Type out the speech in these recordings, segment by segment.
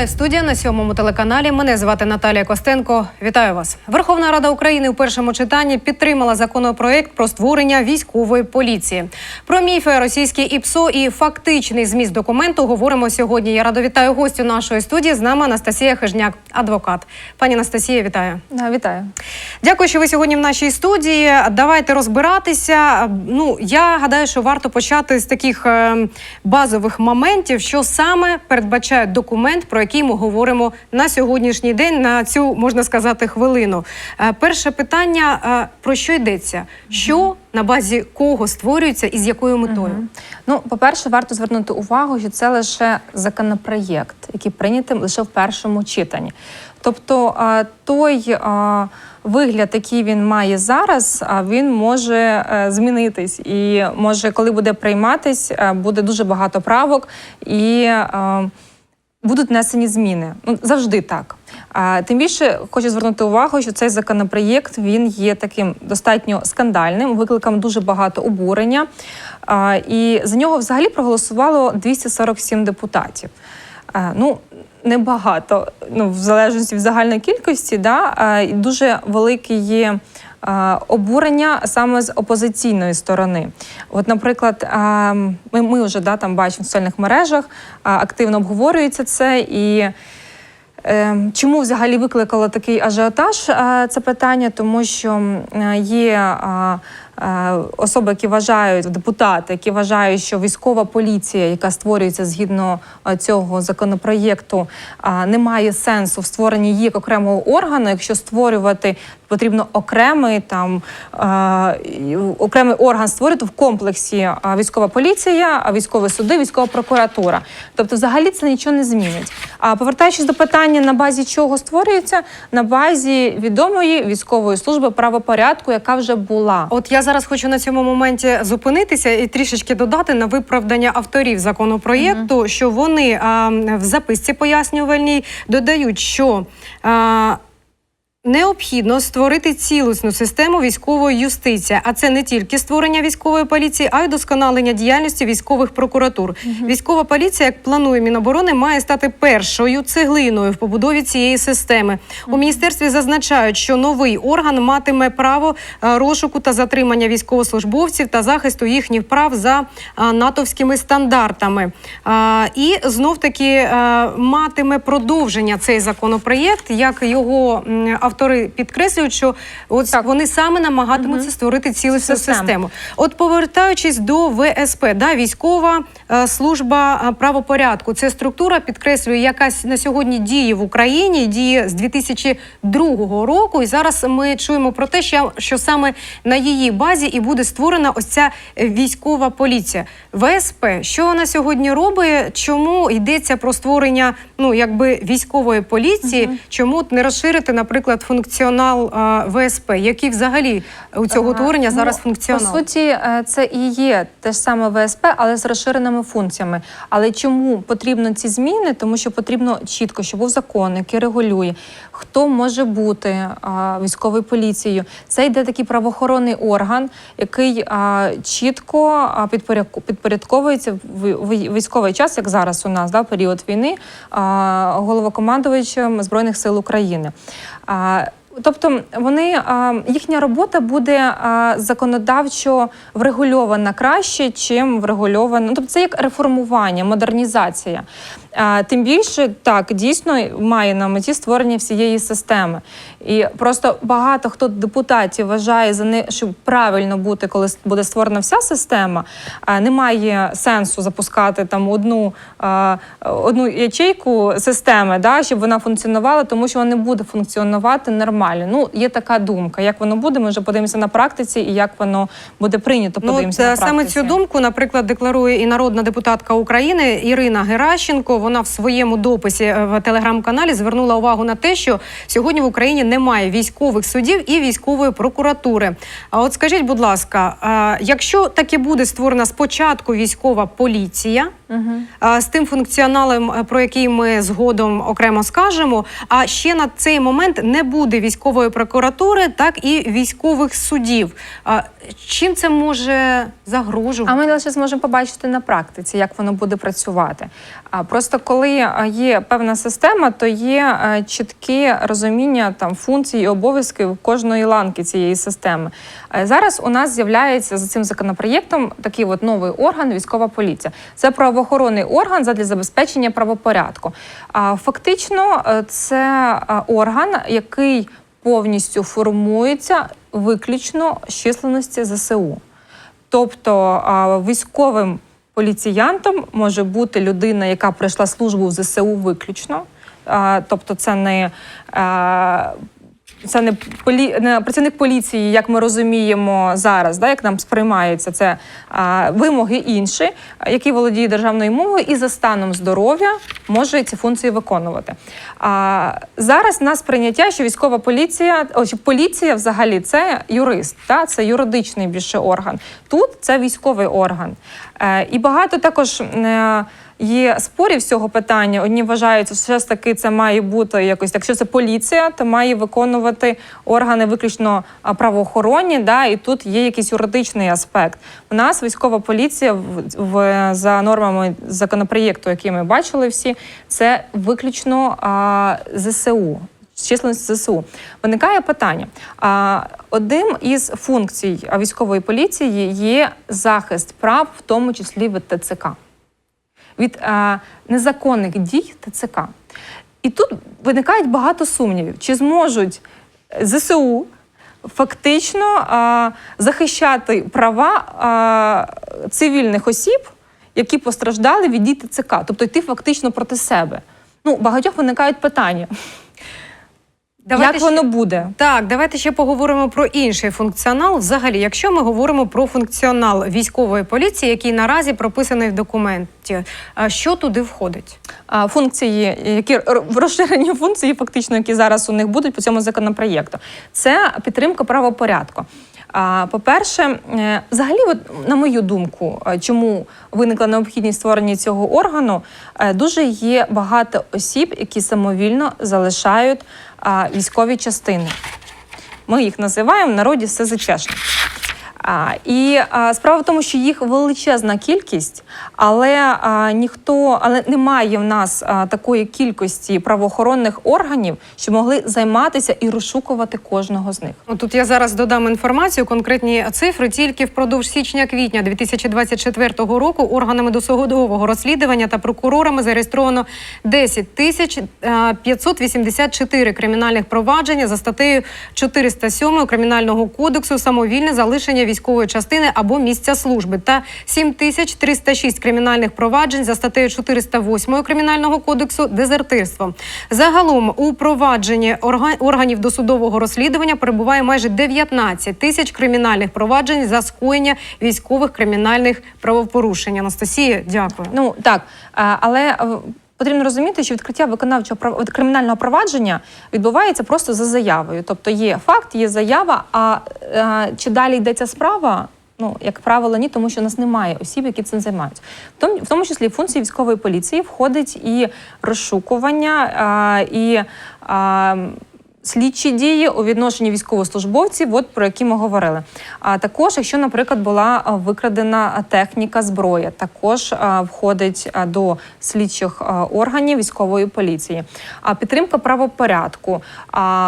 Це лайв студія на сьомому телеканалі. Мене звати Наталія Костенко. Вітаю вас. Верховна Рада України у першому читанні підтримала законопроект про створення військової поліції. Про міфи російські ІПСО і фактичний зміст документу говоримо сьогодні. Я рада вітаю гостю нашої студії. З нами Анастасія Хижняк, адвокат. Пані Анастасія, вітаю. Да, Вітаю. Дякую, що ви сьогодні в нашій студії. Давайте розбиратися. Ну я гадаю, що варто почати з таких е, базових моментів, що саме передбачає документ, про який ми говоримо на сьогоднішній день, на цю можна сказати хвилину. Е, перше питання: е, про що йдеться? Що на базі кого створюється і з якою метою? Ну, по-перше, варто звернути увагу, що це лише законопроєкт, який прийнятий лише в першому читанні. Тобто той вигляд, який він має зараз, він може е, змінитись. І може, коли буде прийматись, е, буде дуже багато правок і будуть внесені зміни. Ну, завжди так. А, тим більше хочу звернути увагу, що цей законопроєкт він є таким достатньо скандальним, викликав дуже багато обурення. А, і за нього взагалі проголосувало 247 депутатів. А, ну, небагато, ну, в залежності від загальної кількості, да, дуже велике є. Обурення саме з опозиційної сторони. От, наприклад, ми, ми вже да, там бачимо в соціальних мережах, активно обговорюється це і. Е, Чому взагалі викликало такий ажіотаж це питання? Тому що є особи, які вважають, депутати, які вважають, що військова поліція, яка створюється згідно е, цього законопроєкту, не має сенсу в створенні її як окремого органу, якщо створювати потрібно окремий там е, окремий орган створити в комплексі військова поліція, військові суди, військова прокуратура. Тобто, взагалі це нічого не змінить. А повертаючись до питання, на базі чого створюється, на базі відомої військової служби правопорядку, яка вже була. От я зараз хочу на цьому моменті зупинитися і трішечки додати на виправдання авторів законопроєкту, що вони а, в записці пояснювальній додають, що а, Необхідно створити цілісну систему військової юстиції, а це не тільки створення військової поліції, а й досконалення діяльності військових прокуратур. Військова поліція, як планує Міноборони, має стати першою цеглиною в побудові цієї системи. У міністерстві зазначають, що новий орган матиме право е, розшуку та затримання військовослужбовців та захисту їхніх прав за е, натовськими стандартами. І знов таки е, матиме продовження цей законопроєкт, як його автори підкреслюють, що от вони саме намагатимуться створити цілісну Систему. систему. От повертаючись до ВСП, да, військова е, служба е, правопорядку, це структура підкреслює, якась на сьогодні діє в Україні, діє з 2002 року. І зараз ми чуємо про те, що, що саме на її базі і буде створена ось ця військова поліція. ВСП, що вона сьогодні робить? Чому йдеться про створення ну якби військової поліції? Чому не розширити, наприклад, функціонал е, ВСП? Який взагалі у цього утворення зараз Ну, зараз функціонал? По суті, е, це і є те ж саме ВСП, але з розширеними функціями. Але чому потрібно ці зміни? Тому що потрібно чітко, щоб був закон, який регулює, хто може бути військовою поліцією. Це йде такий правоохоронний орган, який чітко підпорядковується в в військовий час, як зараз у нас, да, період війни, головокомандувачем Збройних сил України. Тобто вони їхня робота буде законодавчо врегульована краще, чим врегульована. Ну, Тобто це як реформування, модернізація. Тим більше так дійсно має на меті створення всієї системи. І просто багато хто депутатів вважає за не що правильно бути, коли буде створена вся система. Немає сенсу запускати там одну, одну ячейку системи, да, щоб вона функціонувала, тому що вона не буде функціонувати нормально. Ну, є така думка. Як воно буде, ми вже подивимося на практиці, і як воно буде прийнято. Ну, подивимося е, на саме цю думку, наприклад, декларує і народна депутатка України Ірина Геращенко. Вона в своєму дописі е, в телеграм-каналі звернула увагу на те, що сьогодні в Україні немає військових судів і військової прокуратури. А от скажіть, будь ласка, якщо таки буде створена спочатку військова поліція, а, з тим функціоналом, е, про який ми згодом окремо скажемо. А ще на цей момент не буде військової прокуратури, так і військових судів. Чим це може загрожувати? А ми лише зможемо побачити на практиці, як воно буде працювати. Просто коли е, є певна система, то є е, чітке розуміння там функцій і обов'язків кожної ланки цієї системи. Е, Зараз у нас з'являється за цим законопроєктом такий от новий орган військова поліція. Це правоохоронний орган задля забезпечення правопорядку. Фактично, це орган, який повністю формується виключно з численності ЗСУ. Тобто військовим поліціянтом може бути людина, яка пройшла службу в ЗСУ виключно. Тобто, це не, це не, полі, не працівник поліції, як ми розуміємо зараз, да, як нам сприймається, це а, вимоги інші, які володіє державною мовою, і за станом здоров'я може ці функції виконувати. А, зараз нас прийняття, що військова поліція, о, поліція взагалі це юрист, та, це юридичний більше орган. Тут це військовий орган. Е, і багато також. Е, Є спорів з цього питання. Одні вважають, що все ж таки це має бути якось. Якщо це поліція, то має виконувати органи виключно правоохоронні. Да, і тут є якийсь юридичний аспект. У нас військова поліція в, в за нормами законопроєкту, який ми бачили всі, це виключно а, ЗСУ. Численності ЗСУ виникає питання. Одним із функцій військової поліції є захист прав, в тому числі від ТЦК від е, незаконних дій ТЦК. І тут виникають багато сумнівів, чи зможуть ЗСУ фактично е, захищати права е, цивільних осіб, які постраждали від дій ТЦК, тобто йти фактично проти себе. Ну, багатьох виникають питання. Давайте Як ще- воно буде? Так, давайте ще поговоримо про інший функціонал. Взагалі, якщо ми говоримо про функціонал військової поліції, який наразі прописаний в документі, що туди входить? а, функції, які розширені функції, фактично, які зараз у них будуть по цьому законопроєкту, це підтримка правопорядку. По-перше, е, взагалі, от, на мою думку, е, чому виникла необхідність створення цього органу, е, дуже є багато осіб, які самовільно залишають військові частини. Ми їх називаємо в народі СЗЧшники. А, і а, справа в тому, що їх величезна кількість, але а, ніхто, але немає в нас а, такої кількості правоохоронних органів, що могли займатися і розшукувати кожного з них. Ну, Тут я зараз додам інформацію, конкретні цифри. Тільки впродовж січня-квітня 2024 року органами досудового розслідування та прокурорами зареєстровано 10 тисяч е, 584 кримінальних провадження за статтею 407 Кримінального кодексу самовільне залишення військової частини або місця служби та 7 тисяч 306 кримінальних проваджень за статтею 408 Кримінального кодексу дезертирство. Загалом у провадженні орга- органів досудового розслідування перебуває майже 19 тисяч кримінальних проваджень за скоєння військових кримінальних правопорушень. Анастасія, дякую. Ну так, але потрібно розуміти, що відкриття виконавчого кримінального провадження відбувається просто за заявою. Тобто є факт, є заява. А е, чи далі йдеться справа? Ну, як правило, ні, тому що нас немає осіб, які цим займаються. В тому, в тому числі функції військової поліції входить і розшукування, а, і а, слідчі дії у відношенні військовослужбовців, от про які ми говорили. А також, якщо, наприклад, була викрадена техніка зброя, також входить до слідчих органів військової поліції. А підтримка правопорядку,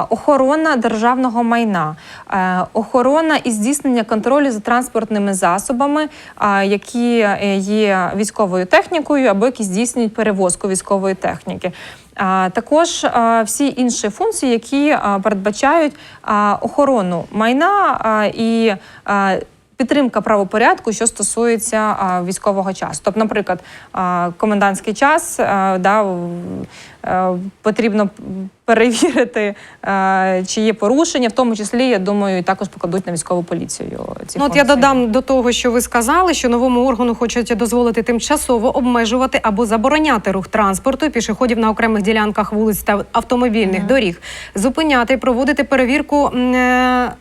охорона державного майна, е, охорона і здійснення контролю за транспортними засобами, які е, є військовою технікою або які здійснюють перевозку військової техніки. Також всі інші функції, які передбачають охорону майна і підтримка правопорядку, що стосується а, військового часу. Тобто, наприклад, а, комендантський час а, да, е, потрібно перевірити, е, чи є порушення, в тому числі, я думаю, і також покладуть на військову поліцію. Ці Ну, от я додам до того, що ви сказали, що новому органу хочуть дозволити тимчасово обмежувати або забороняти рух транспорту пішоходів на окремих ділянках вулиць та автомобільних доріг, зупиняти, проводити перевірку. е,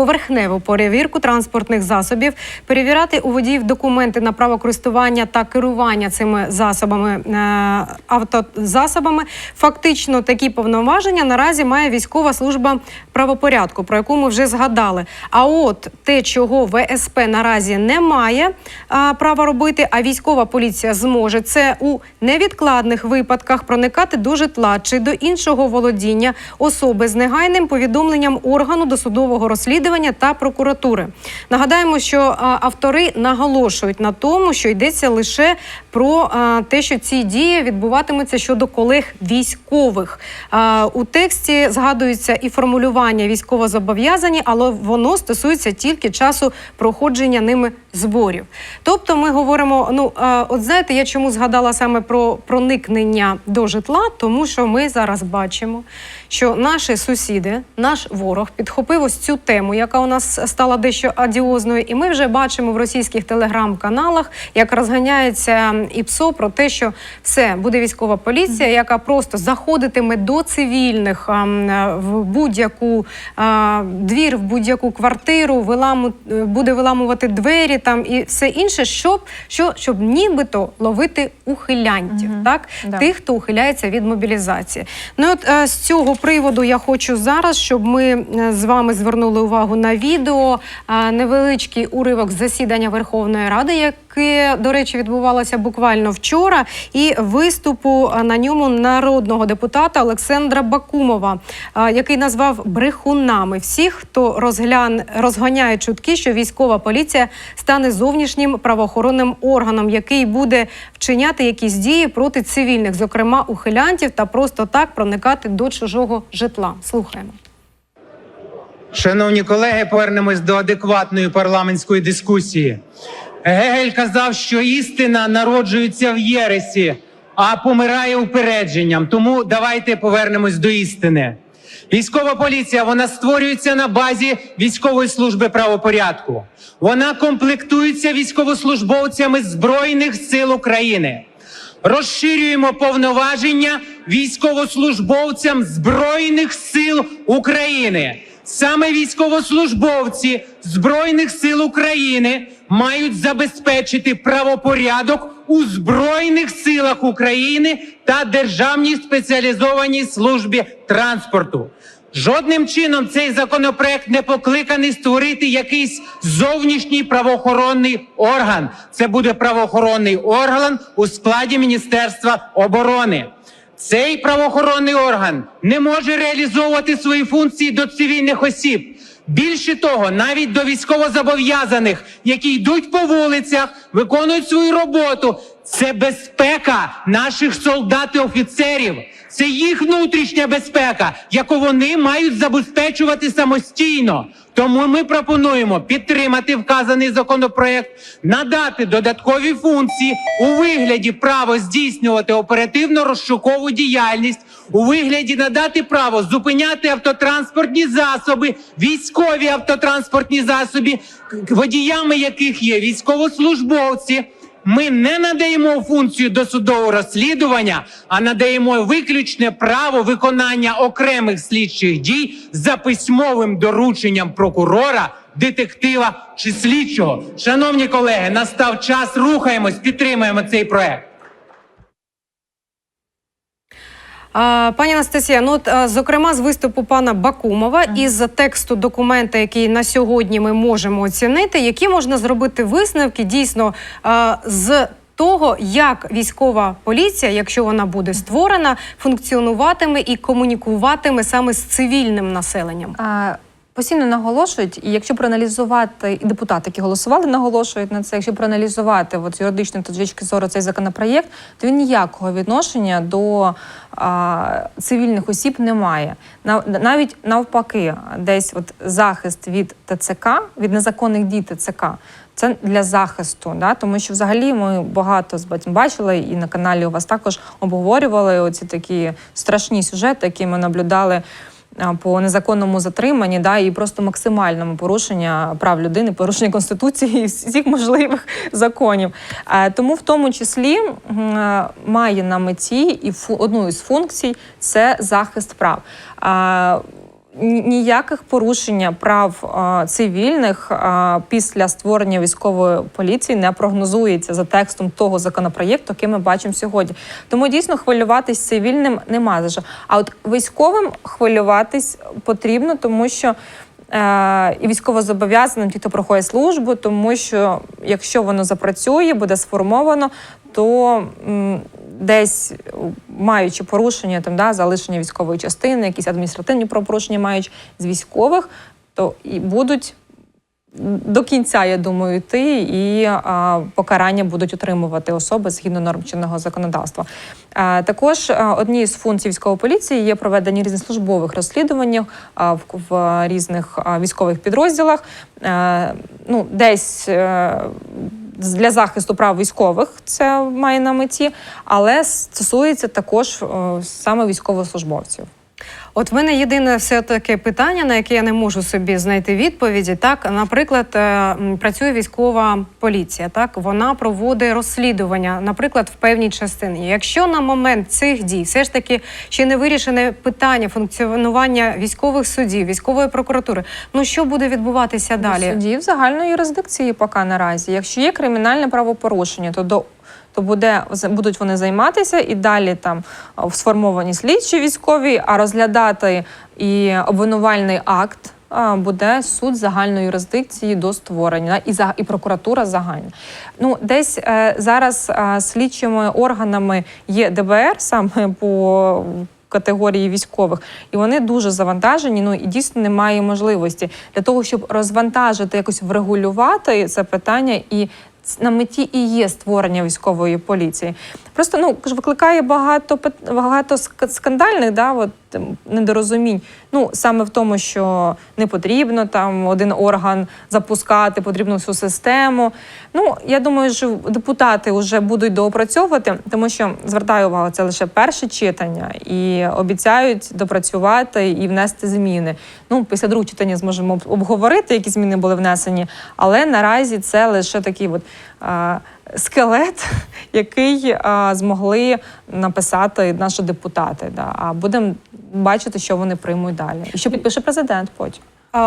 поверхневу перевірку транспортних засобів, перевіряти у водіїв документи на право користування та керування цими засобами е, автозасобами. Фактично такі повноваження наразі має військова служба правопорядку, про яку ми вже згадали. А от те, чого ВСП наразі не має права робити, а військова поліція зможе це у невідкладних випадках проникати до житла чи до іншого володіння особи з негайним повідомленням органу досудового розслідування та прокуратури. Нагадаємо, що автори наголошують на тому, що йдеться лише про те, що ці дії відбуватимуться щодо колег військових. У тексті згадується і формулювання військовозобов'язані, але воно стосується тільки часу проходження ними зборів. Тобто, ми говоримо: ну от знаєте, я чому згадала саме про проникнення до житла, тому що ми зараз бачимо, що наші сусіди, наш ворог підхопив ось цю тему, яка у нас стала дещо адіозною, і ми вже бачимо в російських телеграм-каналах, як розганяється ІПСО про те, що все буде військова поліція, яка просто заходитиме до цивільних е, в будь-яку двір, в будь-яку квартиру, виламу, е, буде виламувати двері там і все інше, щоб, що, щоб нібито ловити ухилянтів, так Да. тих, хто ухиляється від мобілізації. Ну от е, з цього приводу я хочу зараз, щоб ми е, з вами звернули увагу на відео невеличкий уривок засідання Верховної Ради, яке, до речі, відбувалося буквально вчора, і виступу на ньому народного депутата Олександра Бакумова, який назвав брехунами всіх, хто розглян розганяє чутки, що військова поліція стане зовнішнім правоохоронним органом, який буде вчиняти якісь дії проти цивільних, зокрема ухилянтів, та просто так проникати до чужого житла. Слухаємо. Шановні колеги, повернемось до адекватної парламентської дискусії. Гегель казав, що істина народжується в Єресі, а помирає упередженням. Тому давайте повернемось до істини. Військова поліція вона створюється на базі військової служби правопорядку. Вона комплектується військовослужбовцями Збройних сил України. Розширюємо повноваження військовослужбовцям Збройних сил України. Саме військовослужбовці Збройних сил України мають забезпечити правопорядок у Збройних силах України та Державній спеціалізованій службі транспорту. Жодним чином цей законопроект не покликаний створити якийсь зовнішній правоохоронний орган. Це буде правоохоронний орган у складі Міністерства оборони. Цей правоохоронний орган не може реалізовувати свої функції до цивільних осіб. Більше того, навіть до військовозобов'язаних, які йдуть по вулицях, виконують свою роботу. Це безпека наших солдат і офіцерів. Це їх внутрішня безпека, яку вони мають забезпечувати самостійно. Тому ми пропонуємо підтримати вказаний законопроект, надати додаткові функції у вигляді право здійснювати оперативно-розшукову діяльність, у вигляді надати право зупиняти автотранспортні засоби, військові автотранспортні засоби, водіями яких є військовослужбовці. Ми не надаємо функцію досудового розслідування, а надаємо виключне право виконання окремих слідчих дій за письмовим дорученням прокурора, детектива чи слідчого. Шановні колеги, настав час. Рухаємось, підтримуємо цей проект. А, Пані Анастасія, ну от, зокрема, з виступу пана Бакумова і з тексту документа, який на сьогодні ми можемо оцінити, які можна зробити висновки дійсно з того, як військова поліція, якщо вона буде створена, функціонуватиме і комунікуватиме саме з цивільним населенням. Постійно наголошують, і якщо проаналізувати, і депутати, які голосували, наголошують на це. Якщо проаналізувати от, з юридичної точки зору цей законопроєкт, то він ніякого відношення до а, цивільних осіб не має. Нав- навіть навпаки, десь от захист від ТЦК, від незаконних дій ТЦК. Це для захисту, да? тому що взагалі ми багато з батьком бачили, і на каналі у вас також обговорювали оці такі страшні сюжети, які ми наблюдали по незаконному затриманні, да, і просто максимальному порушення прав людини, порушення конституції і всіх можливих законів. Тому в тому числі е, має на меті і одну із функцій це захист прав. Ніяких порушення прав а, цивільних а, після створення військової поліції не прогнозується за текстом того законопроєкту, який ми бачимо сьогодні. Тому дійсно хвилюватись цивільним нема за що. А от військовим хвилюватись потрібно, тому що. Е, і військовозобов'язаним, ті, хто проходить службу, тому що якщо воно запрацює, буде сформовано, то десь маючи порушення там да залишення військової частини, якісь адміністративні правопорушення мають з військових, то і будуть. До кінця, я думаю, йти і а, покарання будуть отримувати особи згідно норм чинного законодавства. А, також а, однією з функцій військової поліції є проведення різних службових розслідувань а, в, в різних а, військових підрозділах. Е, ну, десь е, для захисту прав військових це має на меті, але стосується також саме військовослужбовців. От в мене єдине все таке питання, на яке я не можу собі знайти відповіді. Так, наприклад, е, працює військова поліція. Так, вона проводить розслідування, наприклад, в певній частині. Якщо на момент цих дій все ж таки ще не вирішене питання функціонування військових судів, військової прокуратури, ну що буде відбуватися далі? Судів загальної юрисдикції поки наразі. Якщо є кримінальне правопорушення, то до то буде будуть вони займатися і далі там сформовані слідчі військові, а розглядати і обвинувальний акт буде суд загальної юрисдикції до створення і за і прокуратура загальна. Ну десь е, зараз е, слідчими органами є ДБР саме по категорії військових, і вони дуже завантажені. Ну і дійсно немає можливості для того, щоб розвантажити, якось врегулювати це питання і. На меті і є створення військової поліції. Просто ну викликає багато багато ск- скандальних да, от, ем, недорозумінь. Ну саме в тому, що не потрібно там один орган запускати, потрібно всю систему. Ну я думаю, що депутати вже будуть доопрацьовувати, тому що звертаю увагу, це лише перше читання, і обіцяють допрацювати і внести зміни. Ну, після другого читання зможемо обговорити, які зміни були внесені, але наразі це лише такий от. Скелет, який а, змогли написати наші депутати, да. а будемо бачити, що вони приймуть далі, і що підпише президент потім.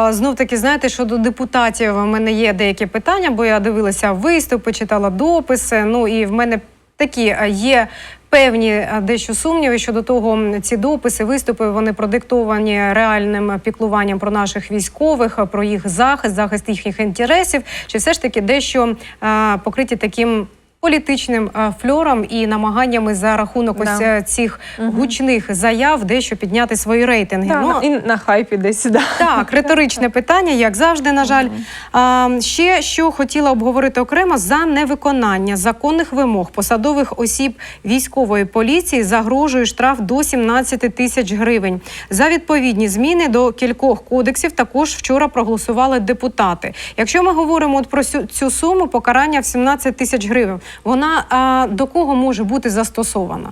Знов таки, знаєте, щодо депутатів, у мене є деякі питання, бо я дивилася виступи, читала дописи. Ну і в мене такі є. Певні е, дещо сумніви щодо того, ці дописи, виступи вони продиктовані реальним піклуванням про наших військових, про їх захист, захист їхніх інтересів, чи все ж таки дещо е, покриті таким політичним е, фльором і намаганнями за рахунок Да. ось е, цих гучних заяв дещо підняти свої рейтинги. Да, Ну, і на хайпі десь да. так, риторичне питання, як завжди, на жаль. А, ще що хотіла обговорити окремо за невиконання законних вимог посадових осіб військової поліції загрожує штраф до 17 тисяч гривень. За відповідні зміни до кількох кодексів також вчора проголосували депутати. Якщо ми говоримо от про цю суму, покарання в 17 тисяч гривень, вона до кого може бути застосована?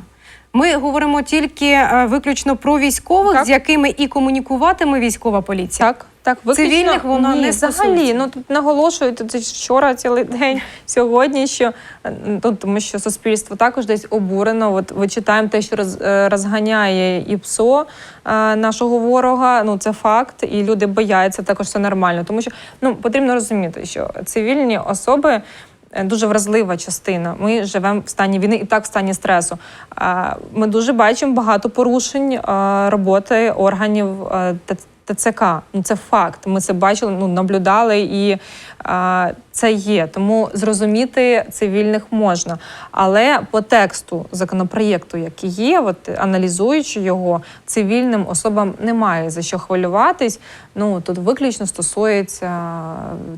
Ми говоримо тільки виключно про військових, Так. з якими і комунікуватиме військова поліція. Так, так, виключно, Цивільних вона ні, не взагалі. Ну тут наголошую тут вчора цілий день, сьогодні, що ну, тому що суспільство також десь обурено. От ви читаємо те, що роз, е, розганяє і ПСО е, нашого ворога. Ну це факт, і люди бояться також це нормально. Тому що ну потрібно розуміти, що цивільні особи. Е, Дуже вразлива частина. Ми живемо в стані війни і так в стані стресу. Ми дуже бачимо багато порушень е, роботи органів е, ТЦК. Ну це факт. Ми це бачили, ну наблюдали, і це є. Тому зрозуміти цивільних можна. Але по тексту законопроєкту, який є, от аналізуючи його, цивільним особам немає за що хвилюватись. Ну тут виключно стосується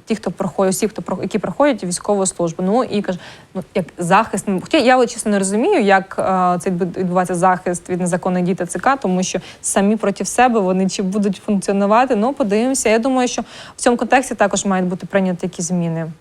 тих, хто проходить, всіх, хто які проходять військову службу. Ну і каже, ну як захист. Хоча я от, чесно не розумію, як е, це відбу- відбувається захист від незаконних дій ТЦК, тому що самі проти себе вони чи будуть функціонувати. Ну подивимося. Я думаю, що в цьому контексті також мають бути прийняті якісь зміни.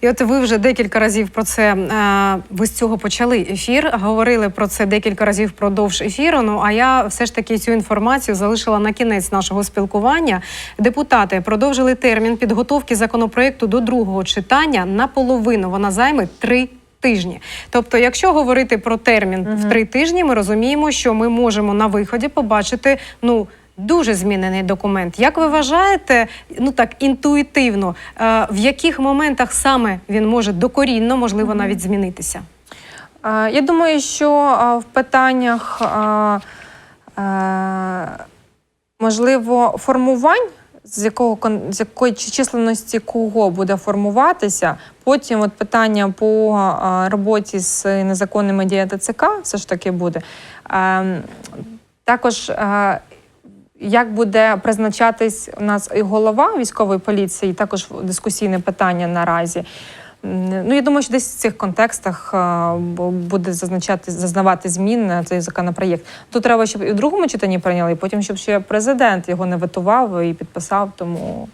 І от ви вже декілька разів про це е, ви з цього почали ефір. Говорили про це декілька разів впродовж ефіру. Ну а я все ж таки цю інформацію залишила на кінець нашого спілкування. Депутати продовжили термін підготовки законопроекту до другого читання наполовину. Вона займе три. Тижні, тобто, якщо говорити про термін в три тижні, ми розуміємо, що ми можемо на виході побачити ну дуже змінений документ. Як ви вважаєте, ну так інтуїтивно, е, в яких моментах саме він може докорінно, можливо, навіть змінитися? Я думаю, що в питаннях е, можливо формувань, з якого з якої численності кого буде формуватися. Потім от питання по роботі з незаконними діями ТЦК все ж таки буде. Е, Також е, як буде призначатись у нас і голова військової поліції, також дискусійне питання наразі. Ну, я думаю, що десь в цих контекстах буде зазначати, зазнавати змін на цей законопроєкт. Тут треба, щоб і в другому читанні прийняли, і потім, щоб ще президент його не витував і підписав. Тому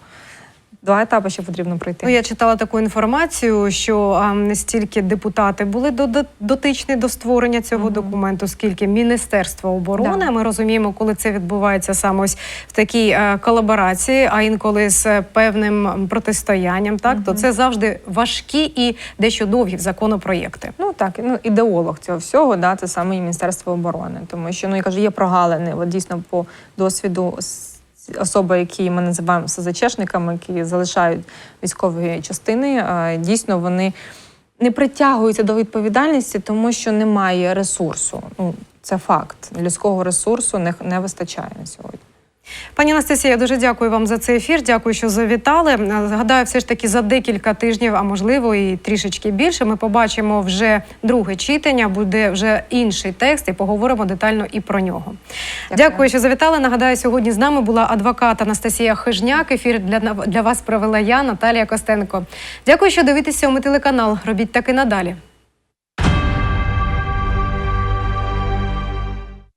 два етапи ще потрібно пройти. Ну, я читала таку інформацію, що а, не стільки депутати були до- дотичні до створення цього документу, скільки Міністерство оборони. Да. Ми розуміємо, коли це відбувається саме ось в такій е, колаборації, а інколи з е, певним протистоянням. Так то це завжди важкі і дещо довгі законопроєкти. Ну так, ну ідеолог цього всього, да, це саме і Міністерство оборони, тому що ну я кажу, є прогалини. От дійсно по досвіду особи, які ми називаємо СЗЧшниками, які залишають військові частини, е, дійсно вони не притягуються до відповідальності, тому що немає ресурсу. Ну це факт. Людського ресурсу не, не вистачає на сьогодні. Пані Анастасія, дуже дякую вам за цей ефір. Дякую, що завітали. Згадаю, все ж таки за декілька тижнів, а можливо і трішечки більше. Ми побачимо вже друге читання, буде вже інший текст, і поговоримо детально і про нього. Дякую, Дякую. що завітали. Нагадаю, сьогодні з нами була адвокат Анастасія Хижняк. Ефір для, для вас провела я, Наталія Костенко. Дякую, що дивитеся у телеканал. Робіть так і надалі.